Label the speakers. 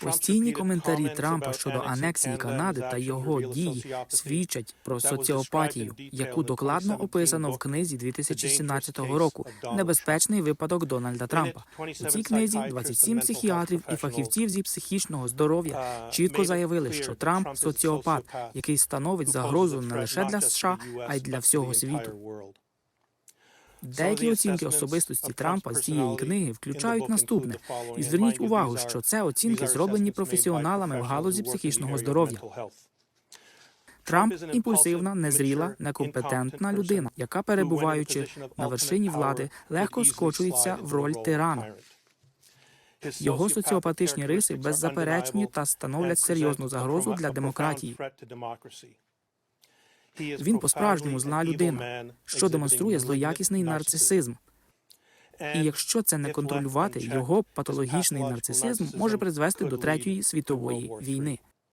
Speaker 1: Постійні коментарі Трампа щодо анексії Канади та його дії свідчать про соціопатію, яку докладно описано в книзі 2017 року. Небезпечний випадок Дональда Трампа. У цій книзі 27 психіатрів і фахівців зі психічного здоров'я. чітко заявили, що Трамп соціопат, який становить загрозу не лише для США, а й для всього світу. Деякі оцінки особистості Трампа з цієї книги включають наступне. І зверніть увагу, що це оцінки зроблені професіоналами в галузі психічного здоров'я. Трамп імпульсивна, незріла, некомпетентна людина, яка, перебуваючи на вершині влади, легко скочується в роль тирана. Його соціопатичні риси беззаперечні та становлять серйозну загрозу для демократії. Він по-справжньому зла людина, що демонструє злоякісний нарцисизм. І якщо це не контролювати, його патологічний нарцисизм може призвести до третьої світової війни.